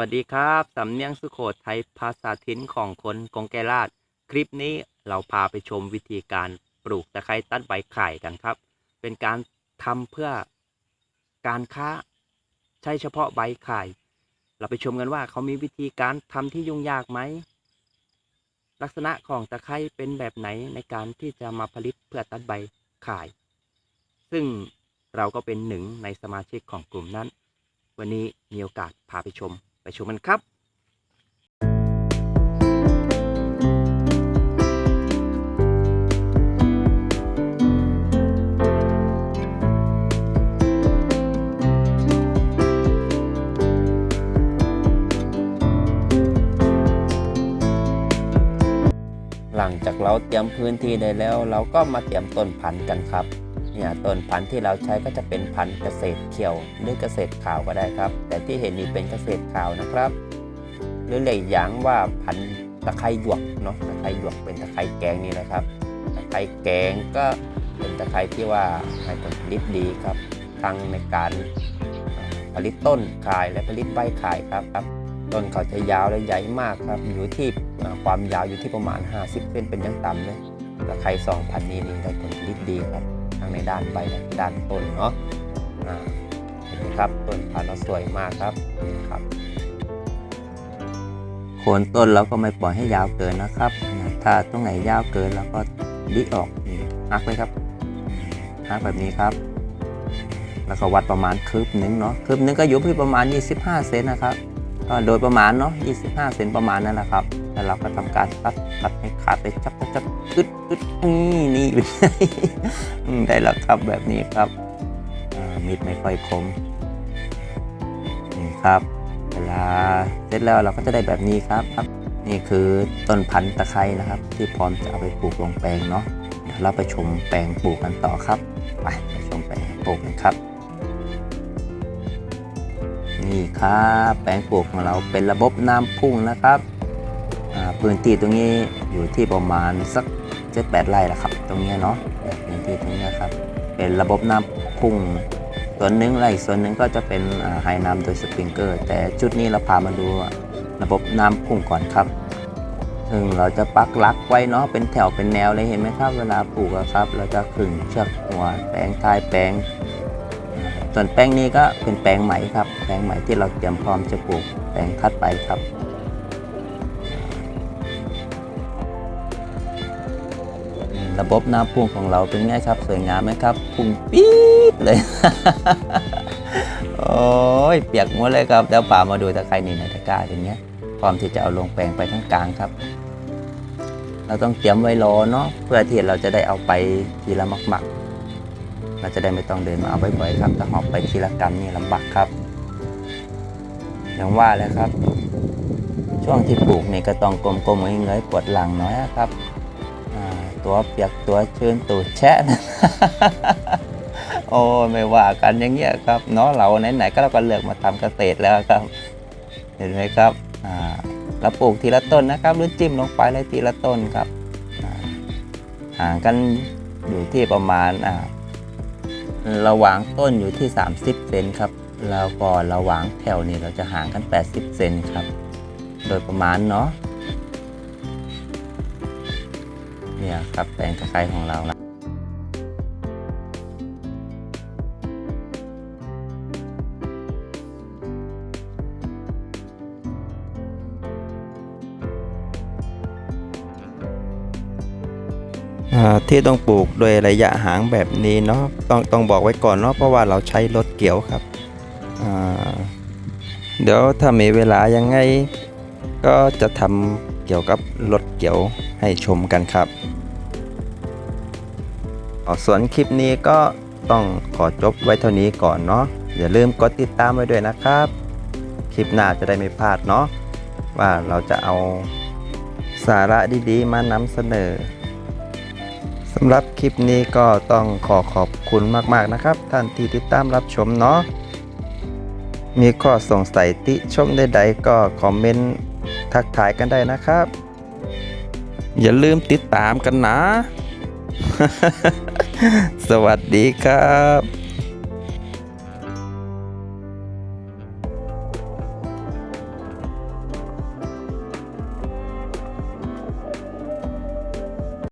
วัสดีครับ สำเนียงสุโขทัยภาษาถิ่นของคนกงแกราชคลิปนี้เราพาไปชมวิธีการปลูกตะไคร้ตัดใบไข่กันครับ เป็นการทำเพื่อการค้าใช้เฉพาะใบไข่ เราไปชมกันว่าเขามีวิธีการทำที่ยุ่งยากไหม ลักษณะของตะไคร้เป็นแบบไหนในการที่จะมาผลิตเพื่อตัดใบไข่ซึ่งเราก็เป็นหนึ่งในสมาชิกของกลุ่มนั้น วันนี้มีโอกาสพาไปชม ไปชมกันครับหลังจากเราเตรียมพื้นที่ได้แล้ว เราก็มาเตรียมต้นพันธุ์กันครับ เนี่ยต้นพันธุ์ที่เราใช้ก็จะเป็นพันธุ์เกษตรเขียวหรือเกษตรขาวก็ได้ครับ แต่ที่เห็นนี้เป็นเกษตรขาวนะครับ หรือเรียกอย่างว่าพันธุ์ตะไคร้หยวกเนาะตะไคร้หยวกเป็นตะไคร้แกงนี่นะครับตะไคร้แกงก็เป็นตะไคร้ที่ว่าให้ผลผลิตดีครับทั้งในการผลิตต้นขายและผลิตใบขายครับครับต้นเขาจะยาวและใหญ่มากครับ อยู่ที่ความยาวอยู่ที่ประมาณ 50เซนเป็นอยังต่ำเลยตะไคร้สองพันนี้นี่ได้ผลผลิตดีครับ ทั้งในด้านใบและด้านต้นเนาะเห็นไหมครับต้นพันธุ์เราสวยมากครับนี่ครับโคนต้นเราก็ไม่ปล่อยให้ยาวเกินนะครับ ถ้าตรงไหนยาวเกินเราก็ดิออกนี่หักเลยครับหักแบบนี้ครับ แล้วก็วัดประมาณคืบหนึงเนาะคืบหนึงก็อยู่ที่ประมาณ 25 เซนนะครับก็โดยประมาณเนาะ25 เซนประมาณนั่นแหละครับ แล้วเราก็ทำการตัดตัดให้ขาดไปจับจับอึดอึดนี่นี่ได้แล้วครับแบบนี้ครับมีดไม่ค่อยคมนี่ครับ เวลาเสร็จแล้วเราก็จะได้แบบนี้ครับครับ นี่คือต้นพันธุ์ตะไคร้นะครับ ที่พร้อมจะเอาไปปลูกลงแปลงเนาะเดี๋ยวเราไปชมแปลงปลูกกันต่อครับไปไปชมแปลงปลูกกันครับนี่ครับแปลงปลูกของเราเป็นระบบน้ำพุ่งนะครับ พื้นที่ตรงนี้อยู่ที่ประมาณสักเจ็ดแปดไร่ละครับ ตรงนี้เนาะพื้นที่ตรงนี้ครับ เป็นระบบน้ำพุ่งส่วนหนึ่งและอีกส่วนหนึ่งก็จะเป็นไฮน้ำโดยสปริงเกอร์ แต่ชุดนี้เราพามาดูระบบน้ำพุ่งก่อนครับซึ่งเราจะปักลักไว้เนาะเป็นแถวเป็นแนวเลยเห็นไหมครับ เวลาปลูกครับ เราจะขึงเชือกหัวแปลงท้ายแปลงส่วนแปลงนี้ก็เป็นแปลงไหมครับ แปลงไหมที่เราเตรียมพร้อมจะปลูกแปลงถัดไปครับ ระบบน้ำพุ่งของเราเป็นไงครับ สวยงามไหมครับ พุ่งปี๊ดเลย โอ้ยเปียกหมดเลยครับเดี๋ยวป่ามาดูตะไคร้นี่ในตะกร้าอย่างเงี้ยพร้อมที่จะเอาลงแปลงไปทั้งกลางครับ เราต้องเตรียมไว้รอเนาะเพื่อที่เราจะได้เอาไปทีละหมักๆเราจะได้ไม่ต้องเดินมาเอาบ่อยๆครับถ้าหอบไปทีละกรัมนี่ลำบากครับอย่างว่าแล้วครับ ช่วงที่ปลูกนี่ก็ต้องกลมๆเงยๆปวดหลังน้อยครับ ตัวเปียกตัวชื้นตูดแชะนะโอ้ไม่ว่ากันอย่างเงี้ยครับเนาะเราไหนๆก็เราก็เลือกมาทำเกษตรแล้วครับ เห็นไหมครับอ่าเราปลูกทีละต้นนะครับ หรือจิ้มลงไปเลยทีละต้นครับห่างกันอยู่ที่ประมาณอ่าระหว่างต้นอยู่ที่ 30 เซนครับ แล้วก็ระหว่างแถวนี้เราจะห่างกัน 80 เซนครับ โดยประมาณเนาะ เนี่ยครับแปลงตะไคร้ของเรานะที่ต้องปลูกโดยระยะห่างแบบนี้เนาะต้องต้องบอกไว้ก่อนเนาะเพราะว่าเราใช้รถเกี่ยวครับเดี๋ยวถ้ามีเวลายังไงก็จะทำเกี่ยวกับรถเกี่ยวให้ชมกันครับ ส่วนคลิปนี้ก็ต้องขอจบไว้เท่านี้ก่อนเนาะอย่าลืมกดติดตามไว้ด้วยนะครับ คลิปหน้าจะได้ไม่พลาดเนาะว่าเราจะเอาสาระดีๆ มานำเสนอสำหรับคลิปนี้ก็ต้องขอขอบคุณมากๆนะครับ ท่านที่ติดตามรับชมเนาะมีข้อสงสัยติชมใดๆก็คอมเมนต์ทักทายกันได้นะครับ อย่าลืมติดตามกันนะ สวัสดีครับ